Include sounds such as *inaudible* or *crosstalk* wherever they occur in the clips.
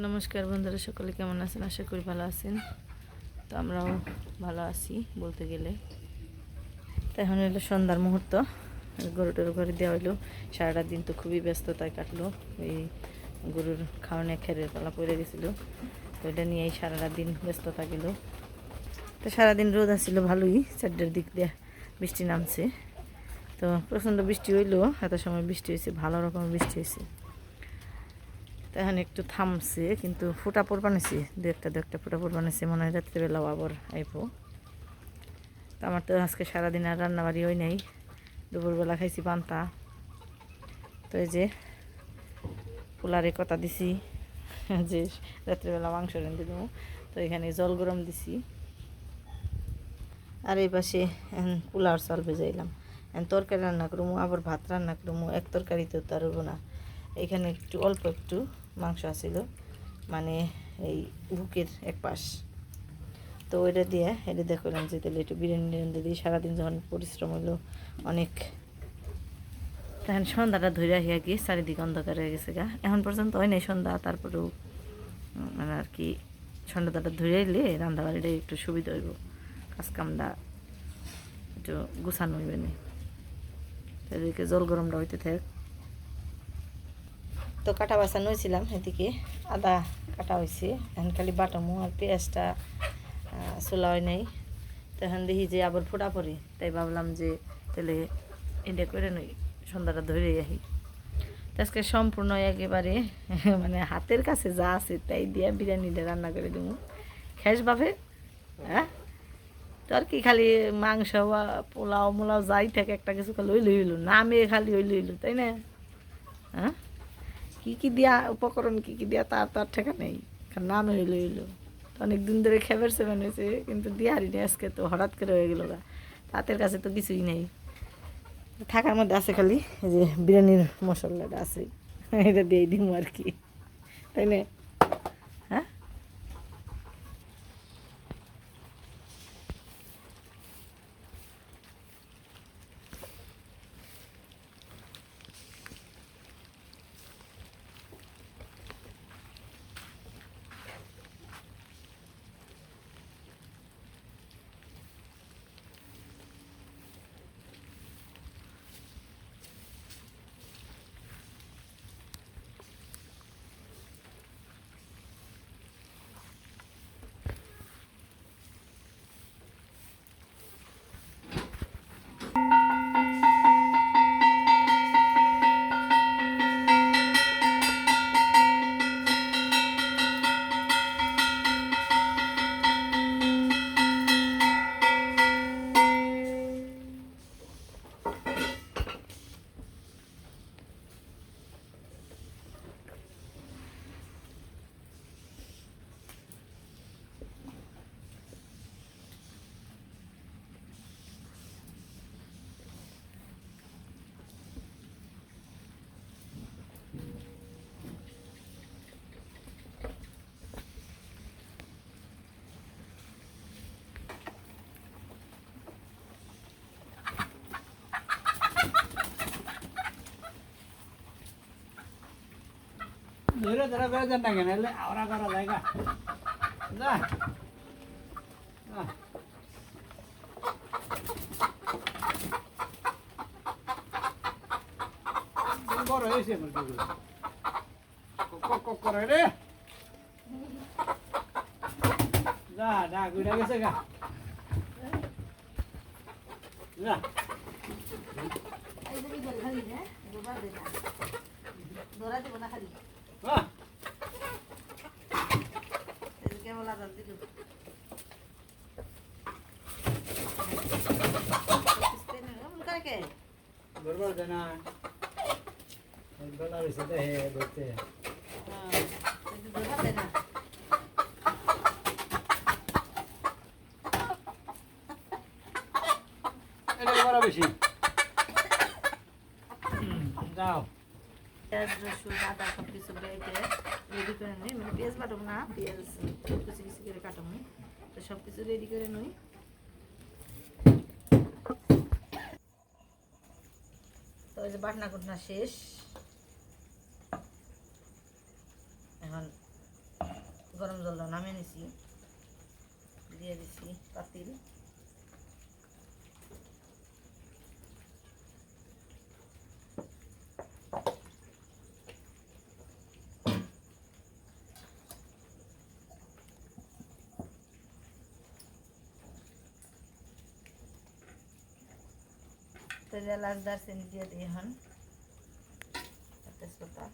নমস্কার বন্ধুরা, সকলে কেমন আছেন? আশা করি ভালো আছেন। তো আমরাও ভালো আছি বলতে গেলে। তো এখন হলো সন্ধ্যার মুহূর্ত। গরুটার ঘরে দেওয়া হলো। সারাটা দিন তো খুবই ব্যস্ততায় কাটলো। এই গরুর খাওয়ানে খেরের পালা পড়ে গেছিল। তো এটা নিয়েই সারাটা দিন ব্যস্ততা গেল। তো সারাদিন রোদ আসছিল ভালোই, চারটার দিক দিয়ে বৃষ্টি নামছে। তো প্রচণ্ড বৃষ্টি হইল, এত সময় বৃষ্টি হয়েছে ভালো রকম বৃষ্টি হয়েছে তো একটু থামছে, কিন্তু ফোটা পর বানিয়েছি দু একটা দু একটা ফোটা পর বানিয়েছি মনে হয় রাত্রিবেলাও আবার আইব। তো আমার তো আজকে সারাদিন আর রান্নাবাড়ি হয় নাই, দুপুরবেলা খাইছি পান্তা। তো এই যে পোলারে কথা দিছি, যে রাত্রিবেলা মাংস রেঁধে দেবো, তো এখানে জল গরম দিছি। আর এই পাশে পোলাওর চাল ভেজাইলাম। তরকারি রান্না করব, আবার ভাত রান্না করব, এক তরকারিতে তো আর না। এখানে একটু, অল্প একটু মাংস আছিল মানে এই বুকের এক পাশ। তো ওইটা দিয়ে, এটা দেখলাম যে তাহলে একটু বিরিয়ানি টিরিয়ানি দিই। সারাদিন যখন পরিশ্রম হলো অনেক তখন সন্ধ্যাটা ধরে আহিয়া গিয়ে চারিদিকে অন্ধকার হয়ে গেছে গা। এখন পর্যন্ত হয় নাই সন্ধ্যা, তারপরেও মানে আর কি সন্ধ্যাটা ধরে এলে রান্নাবাড়িটা একটু সুবিধা হইব। কাজকামটা একটু গুছানো হইবে না। জল গরমটা হইতে থাক। তো কাটা বাসা হয়েছিলাম এদিকে আদা কাটা হয়েছে এখন খালি বাটামো আর পেঁয়াজটা চোলা হয় নাই। তখন দেখি যে আবার ফোটা পড়ে তাই ভাবলাম যে তাহলে এটা করে নই সন্ধ্যাটা ধরে আহি। আজকে সম্পূর্ণ একেবারে *laughs* মানে হাতের কাছে যা আছে, তাই দিয়ে বিরিয়ানিটা রান্না করে দেবো খেস বাপে? হ্যাঁ তো আর কি খালি মাংস বা পোলাও মোলাও যাই থাকে, একটা কিছু খালি ওই লইল নামে খালি ওই লইল তাই না হ্যাঁ কী কী দিয়া উপকরণ, কী কী দিয়া তার তার ঠেকা নেই। কারণ নামে হইল হইল তো অনেক দিন ধরে খেবার সেভেন হয়েছে কিন্তু দিয়ারি নেই আজকে তো, হঠাৎ করে হয়ে গেলো গা। তাদের কাছে তো কিছুই নেই। থাকার মধ্যে আছে খালি যে বিরিয়ানির মশলাটা আছে, *laughs* এটা দিয়ে দিম আর কি। তাই না হ্যাঁ ধীরে ধীরে দেন না কেন? এলে আওরা করা জায়গা যা। বড় হয়েছে কক করে রে। যা ডাক উড়ে গেছে গা। যা। বাহ বরবার দেনা হয়েছে তো হে ধরতে এটা বড় বেশি যাও রসুন আদা পেঁয়াজ বাটবো না পেঁয়াজ কুচি সব কিছু রেডি করে নিই তো ওই যে বাটনা কুটনা শেষ এখন গরম জল নামিয়ে নিছি দিয়ে দিছি পাতিল তেজা লাচ দারচিনি দিয়ে দিই এখন তেজপাতা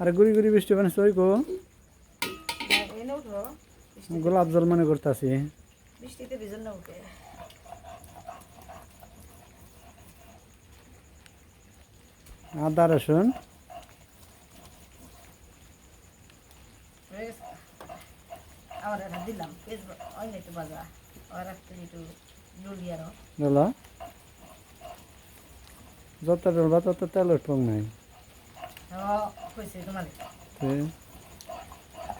আরে গুড়ি গুড়ি বৃষ্টি মানে সই গো গোলাপ জল মনে করতেছি। বৃষ্টিতে ভিজন না উঠে আদা রসুন। আবার দিলাম। পেঁয়াজ বাজা আর একটু একটু বলো যত ডলবা তত তেল উঠব নাই হয়েছে তোমার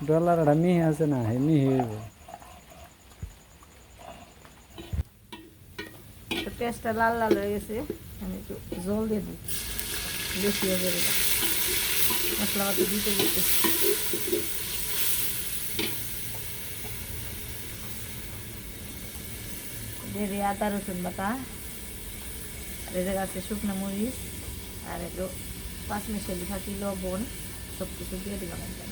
ডলার একটা মিহি আছে না হে মিহি হইব তো পেঁয়াজটা লাল লাল হয়ে গেছে আমি একটু জল দিয়ে দিই বেশি হয়ে যাবে এটা। মশলা পাতি দিতে দিতে দিয়ে দিই আদা রসুন বাটা আর এদের আছে শুকনো মরিচ আর একটু পাঁচ মিশালি থাকি লবণ সব কিছু দিয়ে দিলাম একদম।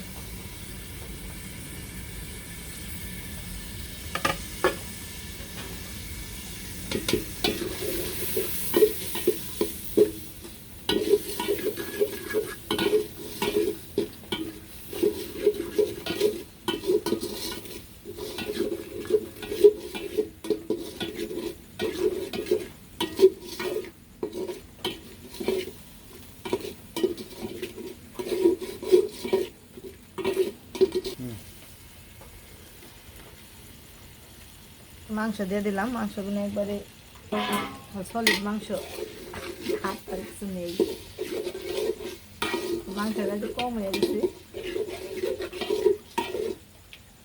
মাংস দিয়ে দিলাম। মাংস মাংসগুলো একবারে সলিড মাংস। আর কিছু নেই। মাংসটা একটু কম হয়ে গেছে।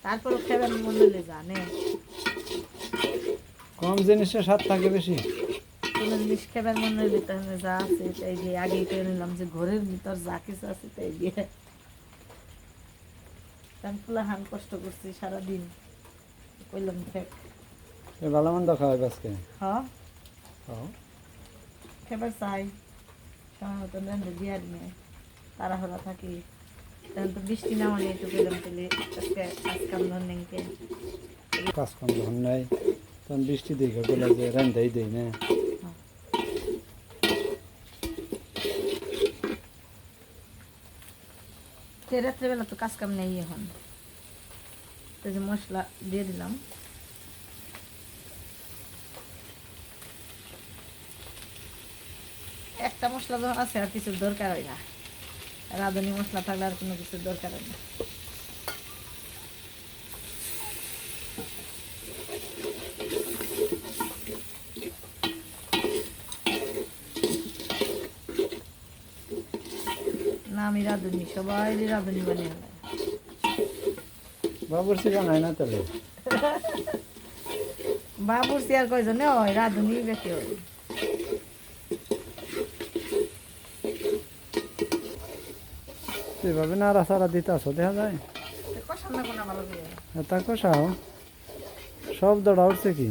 তারপরে খেবেন মনে হলে জানে। কম জিনিসের স্বাদ থাকে বেশি। কোনো জিনিস খেবার মনে হলে তাহলে যা আছে তাই দিয়ে। আগেই করে নিলাম যে ঘরের ভিতর যা কিছু আছে তাই দিয়ে। কারণ ফুলা হান কষ্ট করছি সারাদিন। কইলাম থাক এ ভালো মন্দ খাওয়াই আজকে। হ্যাঁ খাও। খেবার চাই। সময় মতো লেনদেন দিয়ে নিয়ে তাড়াহুড়া থাকি। তখন তো বৃষ্টি না মানে একটু পেলাম তাহলে আজকে আজকাল ধরনেনকে। কাজ কম যখন নাই। তখন বৃষ্টি দেখে বলে যে রান্ধাই দেই না। রাত্রেবেলা তো কাজ কাম নেই এখন। তো যে মশলা দিয়ে দিলাম। একটা মশলা যখন আছে আর কিছুর দরকার হয় না। রাঁধুনি মশলা থাকলে আর কোনো কিছুর দরকার হয় না। না আমি রাঁধুনি সবাই রাঁধুনি বানিয়ে নেয় বাবুর সি বানাই না তাহলে? বাবুর চেয়ার কয়জনে হয়? রাঁধুনি বেশি হয়। এভাবে নাড়া সারা দিতে আসো দেখা যায়। এটা কষাও শব্দটা উঠছে কি?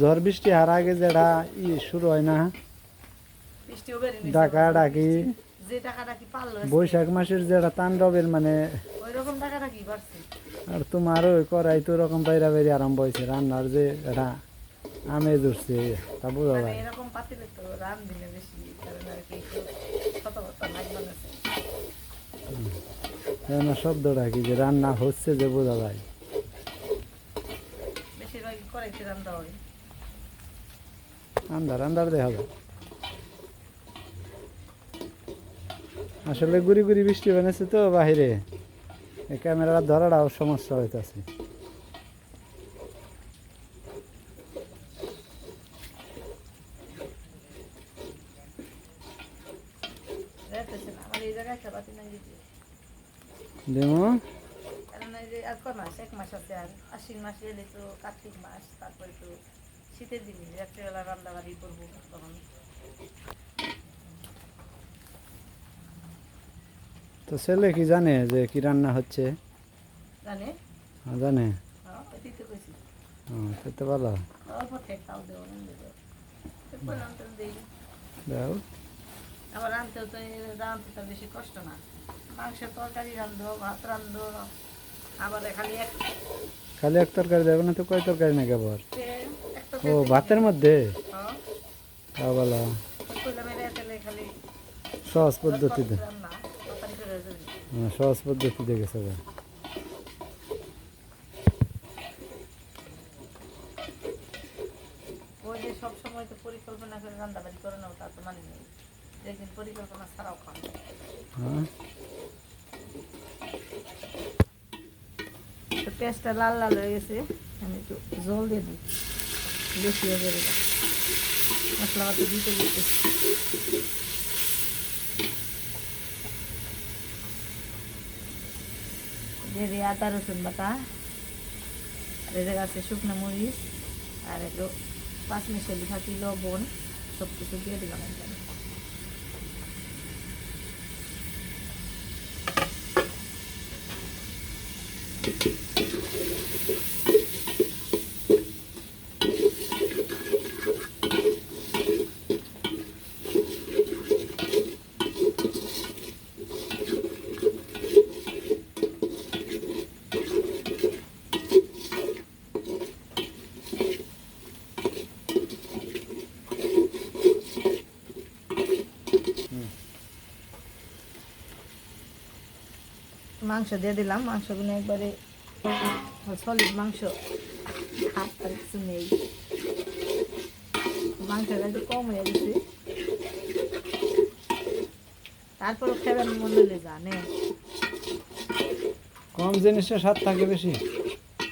ঝড় বৃষ্টি হার আগে যেটা ই শুরু হয় না। ডাকা ডাকি, বৈশাখ মাসের যেটা তাণ্ডবের মানে আর তোমার ওই করাই তো রকম বাইরা বাইরে আরম্ভ হয়েছে রান্নার যে এটা। আমেজ উঠছে তা বোঝা যায় এরকম পাতিলে তো রান দিলে বেশি কারণ আর কি কথাবার্তা লাগবে না শব্দটা কি যে রান্না হচ্ছে যে বোঝা যায় কড়াইতে রান্না হয় আন্ধার আসলে গুড়ি গুড়ি বৃষ্টি বানাচ্ছে তো বাহিরে ক্যামেরা ধরাটাও সমস্যা হইতেছে রাখতেছে না আমার এই জায়গায় একটা বাতি নাই দিতে কারণ এই যে আর কয় মাস? এক মাস আছে আর আশ্বিন মাস এলে তো কার্তিক মাস তারপরে তো শীতের দিনে রাত্রিবেলা রান্না বাড়ি করব তখন। তো ছেলে কি জানে যে কি রান্না হচ্ছে? জানে? হ্যাঁ, জানে। হ্যাঁ ওইটাই তো কইছি। হ্যাঁ সে ভালো। দেবো দেবো। দাও। আবার রাঁধতেও তো রাঁধতে তো বেশি কষ্ট না। মাংসের তরকারি রান্ধো ভাত রান্ধো আবার খালি এক খালি এক তরকারি দেবে না তো কয় তরকারি নাকি আবার? ও ভাতের মধ্যে? হ্যাঁ। এর তেলে খালি সহজ পদ্ধতিতে। হ্যাঁ, সহজ পদ্ধতিতে গেছে সব সময় তো পরিকল্পনা করে রান্না বাড়ি করে নাও তা তো মানে নেই। একদিন পরিকল্পনা ছাড়াও খান পেঁয়াজটা লাল লাল হয়ে গেছে, আমি একটু জল দিয়ে দিই। বেশি হয়ে যাবে না। মশলা পাতি দিতে দিতে। দিয়ে দিই আদা, রসুন বাটা, আর এদের আছে শুকনো মরিচ, আর একটু পাঁচ মিশালি থাকি লবণ সব কিছু দিয়ে দিলাম একদম। মাংস দিয়ে দিলাম। মাংসগুলো একবারে সলিড মাংস। আর কিছু নেই। মাংসটা একটু কম হয়ে গেছে। তারপরে খেবেন মনে হলে জানে কম জিনিসের স্বাদ থাকে বেশি।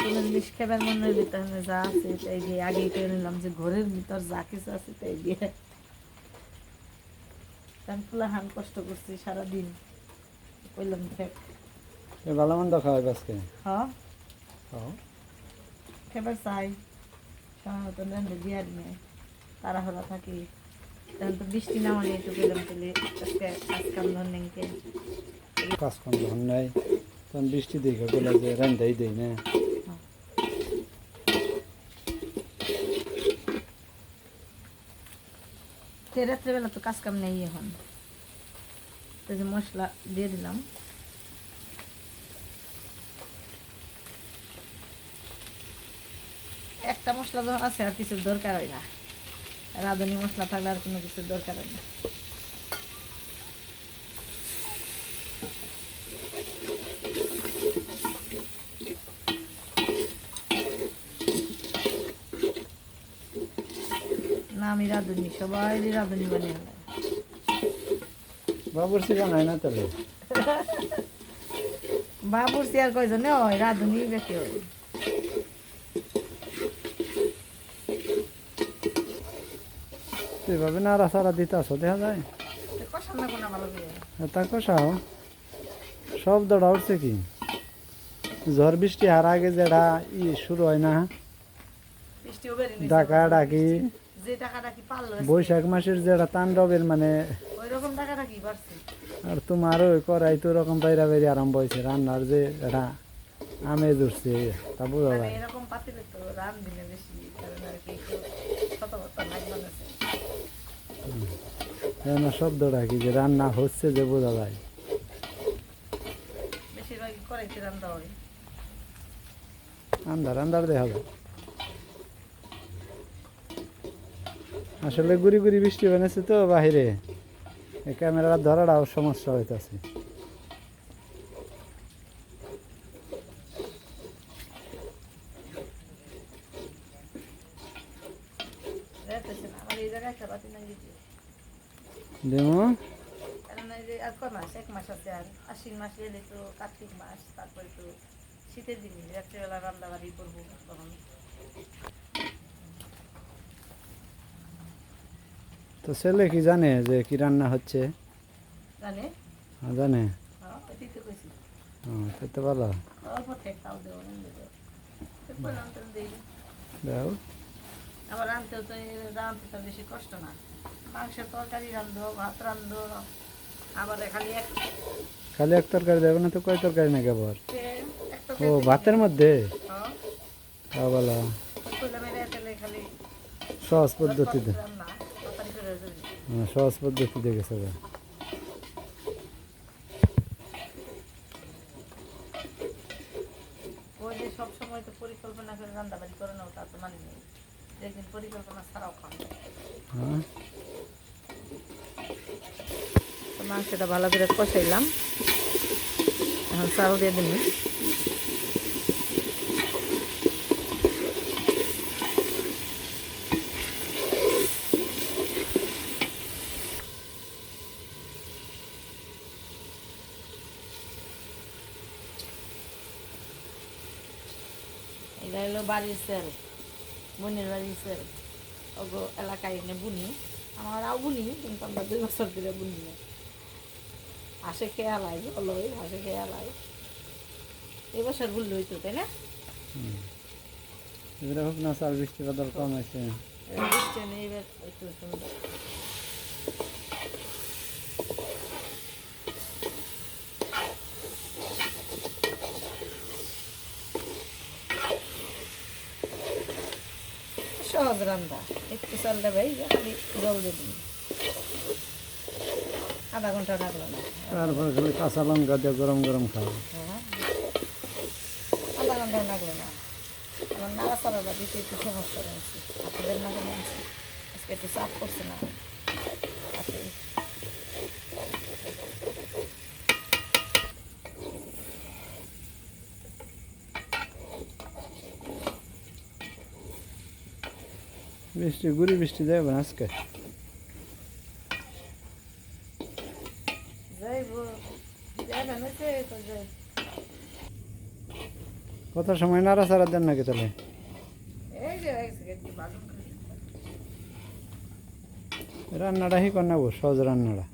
কোনো জিনিস খেবার মনে হলে তাহলে যা আছে তাই দিয়ে আগেই করে নিলাম যে ঘরের ভিতর যা কিছু আছে তাই দিয়ে। আমি ফুলা হান কষ্ট করছি সারাদিন। কইলাম দেখ এ ভালো মন্দ খাওয়াই আজকে হ্যাঁ। খাও খেবার চাই। দিয়ে নেই তাড়াহুড়া থাকি। তখন তো বৃষ্টি না মানে একটু পেলাম তাহলে আজকে আজকাল কাজ কম যখন নাই। তখন বৃষ্টি দেখে বলে যে রান্ধাই দেই না। রাত্রেবেলা তো কাজ কাম নেই এখন। তো যে মশলা দিয়ে দিলাম। একটা মশলা যখন আছে আর কিছুর দরকার হয় না। রাঁধুনি মশলা থাকলে আর কোনো কিছুর দরকার হয় না। না আমি রাঁধুনি সবাই রাঁধুনি বানিয়ে ফেলে। বাবুর সি বানায় না তাহলে? বাবুর চেয়ার কয়জনে হয়? রাঁধুনি বেশি হয়। এভাবে নাড়া সারা দিতে আসো দেখা যায়। কষান না কোনো ভালো করে তা কষাও। শব্দটা উঠছে কি? ঝড় বৃষ্টি হার আগে যেটা ই শুরু হয় না। ডাকা ডাকি বৈশাখ মাসের যেটা তাণ্ডবের মানে রকম আর তোমার ওই করাই তো ওরকম বাইরা বেরি আরম্ভ হয়েছে, রান্নার যে এটা আমেজ উঠছে, তা বোঝা যায় এরকম পাতিলে তো রান দিলে বেশি কারণ আর কি একটু শত বছর লাগবে না রান্নার শব্দটা কি যে রান্না হচ্ছে যে বোঝা যায়। রান্না আন্ধার আন্ধার দেখা যায় আসলে গুড়ি গুড়ি বৃষ্টি বানাচ্ছে তো বাহিরে। এই ক্যামেরা ধরাটাও সমস্যা হইতেছে একটা বাতি না দিতে দেমো কারণ এই যে আর কয় মাস এক মাস আছে আর এলে তো কার্তিক মাস তারপরে তো শীতের দিনে রাত্রেবেলা রান্না বাড়ি করব তখন। তো ছেলে কি জানে যে কি রান্না হচ্ছে? জানে? হ্যাঁ, জানে। হ্যাঁ ভালো। দাও। আবার আনতেও তো এই রাঁধতে তো বেশি কষ্ট না। মাংসের তরকারি রান্ধো ভাত রান্ধো আবার খালি এক খালি এক তরকারি দেবে না তো কয় তরকারি না কেবল ও ভাতের মধ্যে? হ্যাঁ। খালি সহজ পদ্ধতিতে। হয়ে সহজ পদ্ধতিতে গেছে গা। ওই যে সব সময় তো পরিকল্পনা করে রান্না বাড়ি করে নাও তা তো মানি নেই। একদিন পরিকল্পনা ছাড়াও খান হ্যাঁ? মাংসটা ভালো করে কষাইলাম। এখন চাল দিয়ে দিন। এটা হলো বাড়ির সেল, বোনের বাড়ির সেল। ওগো এলাকায় এনে বুনি। আমার বুনি, কিন্তু আমরা দুই বছর ধরে বুনি না। হাসে খেয়া লাই ভালো হাসে খেয়া লাই। এই বছর ভুল হইতো তাই না? এবারে হোক না চাল বৃষ্টি বাদল কম আছে বৃষ্টি নেই এবার একটু সুন্দর। সহজ রান্না একটু চালটা ভাই জল দিয়ে দিন আধা ঘণ্টা লাগল না। তারপর খালি কাঁচা লঙ্কা দিয়ে গরম গরম খাও হ্যাঁ। আধা ঘণ্টা লাগল না। আমার নাড়া চালাটা দিতে একটু সমস্যা রয়েছে। আপনাদের কোনো আজকে একটু চাপ করছে না। বৃষ্টি গুড়ি বৃষ্টি দেবে না আজকে যাইব যাবে না সে তো যাই কত সময় নাড়াচাড়া দেন নাকি তাহলে? রান্নাটা হি কর নেব সহজ রান্নাটা।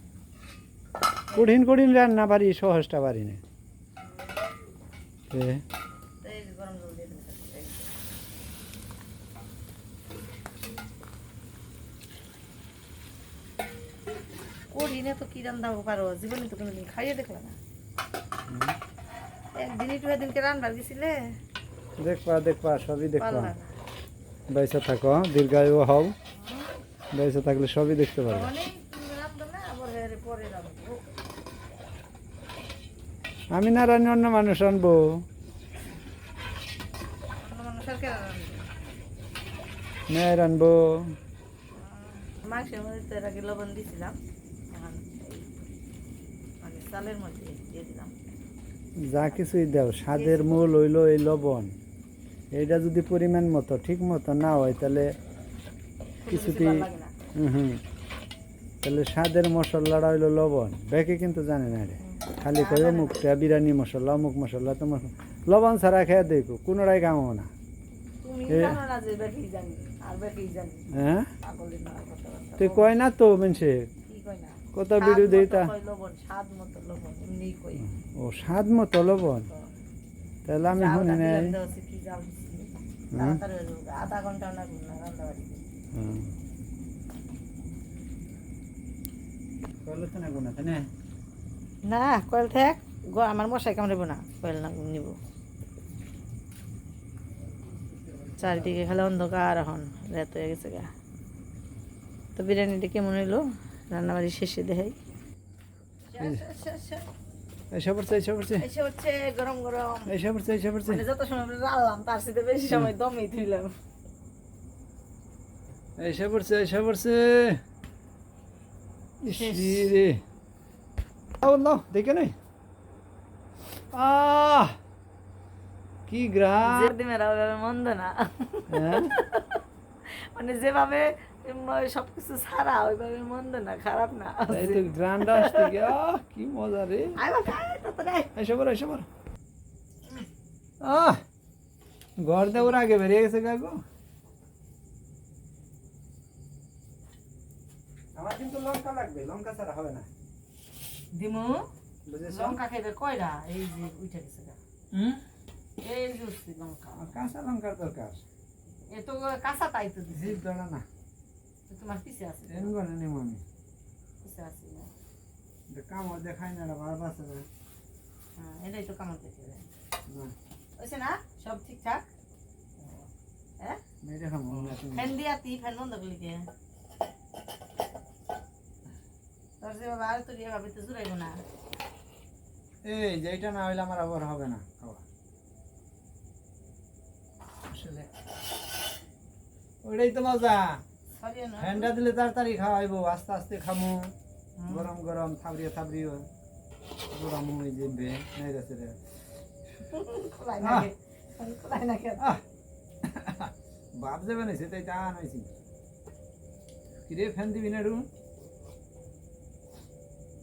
কঠিন কঠিন রান্না পারি সহজটা পারি না। এ, এই যে গরম জল দিয়ে দিন এই যে। করি না তো কি রান্না পারো জীবনে তো কোনোদিন খাইয়ে দেখলে না। একদিনই টু একদিনকে রান্নার গেছিলে দেখবা দেখবা সবই দেখবা। পারলা না। বেঁচে থাকো দীর্ঘায়ু হও। বেঁচে থাকলে সবই দেখতে পারবে। আমি না রান্না অন্য মানুষ আনব মেয়ের আনব মাংসের মধ্যে লবণ দিয়েছিলাম মানে চালের মধ্যে দিয়ে দিলাম। যা কিছুই দাও স্বাদের মূল হইল এই লবণ। এইটা যদি পরিমাণ মতো ঠিক মতো না হয় তাহলে কিছুতেই না। হুম হুম। তাহলে স্বাদের মশলাটা হইল লবণ। বেকে কিন্তু জানে না রে। খালি কই অমুকটা বিরিয়ানি মশলা অমুক মশলা তো মশলা। লবণ ছাড়া খেয়ে দেখো কোনোটাই কামো না। হ্যাঁ? তুই কয় না তো মানুষে কি কই না কত স্বাদ ভিডিও দেই মতো তা কই লবণ স্বাদ মতো লবণ এমনি কই। ও স্বাদ মতো লবণ? তাহলে আমি শুনি নাই। না কয়েল থাক গো আমার মশাই কামড়াব না কয়েল না নিব। চারিদিকে খালি অন্ধকার এখন রাত হয়ে গেছে গা। তো বিরিয়ানিটা কেমন হইল? রান্নাবাড়ি শেষে দেখাই। হচ্ছে গরম গরম। এসে পড়ছে এসে পড়ছে মানে যত সময় আমরা তার সাথে বেশি সময় দমেই থইলাম। এসে পড়ছে এসে পড়ছে রে। আও নাও দেখে নাই আহ কি ওভাবে মন্দ না মানে যেভাবে ছাড়া ওইভাবে মন্দ না খারাপ না এই তো গ্রান্ড আসতে গিয়ে কি মজা রে। এসে এসে আহ ঘর দেওয়ার আগে বেরিয়ে গেছে কাকু আমার কিন্তু লঙ্কা লাগবে লঙ্কা ছাড়া হবে না। দিমু লঙ্কা খাইবে কয়টা এই যে উঠে গেছে হুম? এই যে লঙ্কা। কাঁচা লঙ্কার দরকার। এ তো কাঁচা তাই তো দিছি। না। তোমার পিছে আছে এন করে নিম আমি। পিছে আছে না। কামড় দেখাই না রে বার বাসে না হ্যাঁ এটাই তো কামড় দেখে না? হয়েছে না? সব ঠিকঠাক? হ্যাঁ? ফ্যান দিয়া তি ফ্যান বন্ধ করলি কে তোর যে বাবা আর তোর এভাবে তো জুড়াইব না। এই যে এটা না হইলে আমার আবার হবে না খাওয়া। আসলে। ওইটাই তো মজা। ফ্যানটা দিলে তাড়াতাড়ি খাওয়াইবো আস্তে আস্তে খামু। গরম গরম থাবড়িয়ে থাবড়িয়ে গরম ওই যে বে নাই গেছে রে! বাপ যাবে না সেটাই তা নাইছি কিরে ফ্যান দিবি না রুম?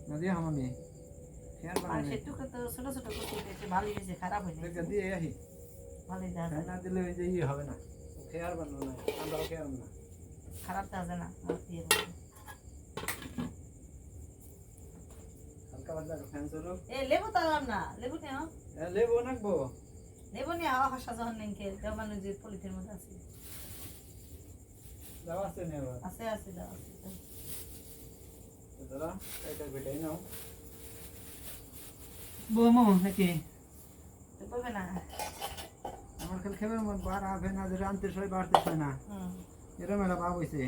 না দিয়ে হামামি ফ্যান আর বানাই তো ছোট ছোট করতে ভালোই হয়েছে খারাপ দেখে দিয়ে ফ্যান যায় না দিলে ওই যে ইয়ে হবে না। খেয়ার বানানো না আমরাও খেয়ার না। খারাপ যায় না? আমার দিয়ে এ লেবু না। লেবু নিয়ে লেবু নাকবো লেবু নিয়ে আওয়া হসা যখন নেই দেওয়ানো যে পলিথিনের মধ্যে আছে। যাওয়া আছে নে আছে আছে দেওয়া আছে দাদা এটা ভেটাই নাও। বমো নাকি তো বলবে না। আমার খালি বার আবে না যে আনতে সই বাড়তে না। হুম। এরম একটা ভাব হইছে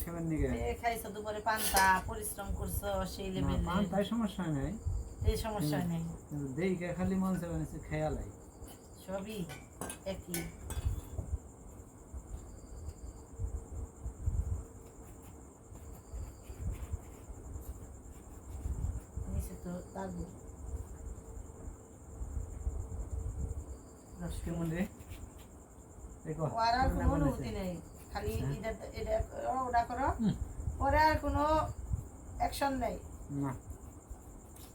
খেবের নিগে এ খাইছো দুপুরে পান্তা পরিশ্রম করছ সেই না, লেভেলে পান সমস্যা নাই। এই সমস্যা নেই। দেখে খালি মন সে বানিয়েছে খেয়ালাই সবই একই। তো লাগবে। কেমন রে? দেখো আর কোনো? অনুভূতি নেই। খালি। এটা এটা করো ওটা করো। পরে আর কোনো অ্যাকশন নেই। না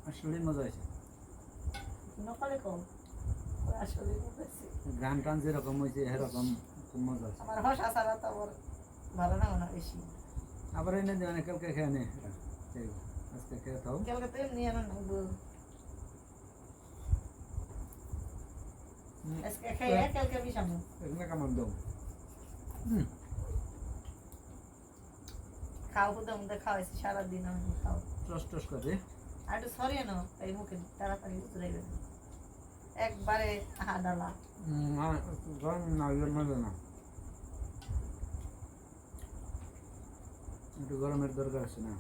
আসলে মজা হয়েছে। নকলে কম। আসলে গান টান যেরকম হয়েছে এরকম খুব মজা আছে আমার হস আসারা তো আমার ভালো না মনে বেশি। আবার এনে কালকে খেয়ে নে। এই, আজকে খেয়ে থাও। কালকে তো এমনি আনো না আজকে খেয়ে কালকে হুম। খাও মধ্যে খাওয়াইছি সারাদিন আমি খাও টস টস করে? আর একটু সরিয়ে নাও এই মুখে তাড়াতাড়ি উতরাইবে একবারে আহা ডালা না হলে মজা না। একটু গরমের দরকার আছে না।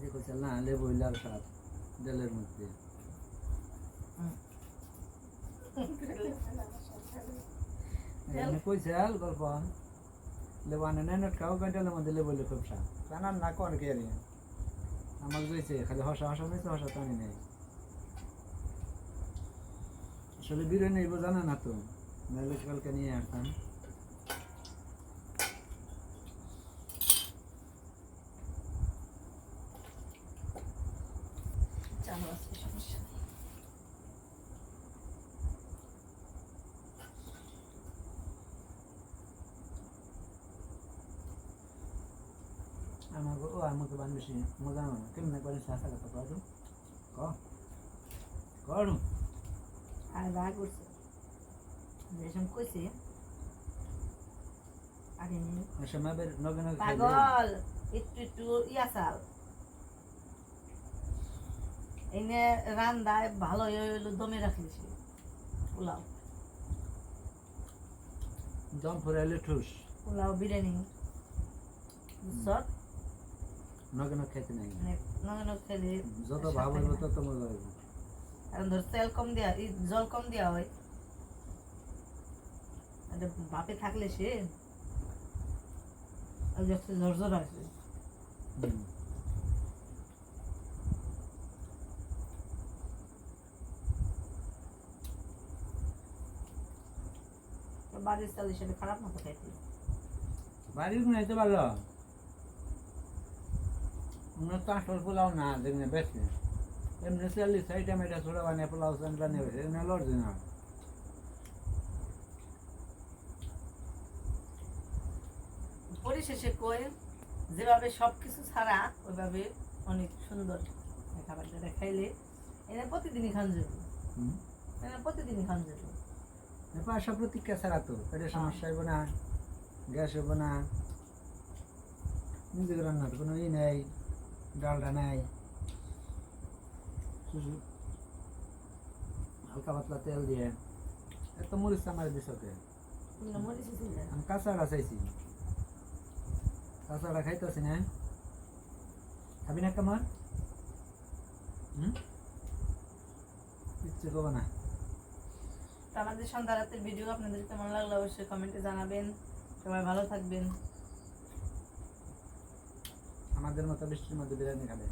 দেখো চল না লেবু লাল স্বাদ ডালের মধ্যে। এমনি কইছে গল্প লেবু নেন খাও গন্ডালের মধ্যে লেবু লে খুব স্বাদ কানার না কোন কে রে আমাকে দিয়েছে খালি হসা হসা দিয়েছে হসা টানি নেই আসলে বিরে নেই জানে না তো নাহলে কালকে নিয়ে আসতাম চালো আজকে সমস্যা নেই আমাকে ও বেশি মজা না। কেমন একবার শাসা কথা কর ক? কর। আর রাগ করছে। যেসব কইছে আরে সমাবের নগে নগে পাগল একটু একটু ইয়া চাল। এনে রান্দায় ভালো হইল দমে রাখলিস পোলাও। দম ফুরাইলে ঠুস। পোলাও বিরিয়ানি। বুঝছ? খেতে নাই। মানে খেলে। যত ভাব হইব তত মজা হইব। কারণ ধর তেল কম জল কম হয়। আর থাকলে সে। আর যাচ্ছে ঝরঝর আসবে বাড়ির চাল হিসেবে খারাপ মতো খাইতে? বাড়ির গুণাইতে পারল আসল পোলাও না দেখনে বেশি। এমনি চল্লিশ আইটেম এটা ছোটো বানিয়ে পোলাও চান বানিয়ে হয়েছে এমনি অরিজিনাল পরিশেষে কই যেভাবে সব কিছু ছাড়া ওইভাবে অনেক সুন্দর খাবারটা খাইলে এনে প্রতিদিনই খান যাবে। এনে প্রতিদিনই খান যাবে। পাশা প্রতীক্ষা ছাড়া তো পেটের সমস্যা হইব না গ্যাস হইব না নিজেকে রান্নার কোনো ই নেই। ডালটা নেই। হালকা পাতলা তেল দিয়ে এত মরিচ আমার ছিল আমি কাঁচাটা চাইছি। কাঁচাটা খাইতেছি না। খাবি না কামার হুম? কিচ্ছু করব না। আমাদের সন্ধ্যা রাতের ভিডিও আপনাদের কেমন লাগল অবশ্যই কমেন্টে জানাবেন। সবাই ভালো থাকবেন। আমাদের মতো বৃষ্টির মধ্যে বিরিয়ানি খাবেন।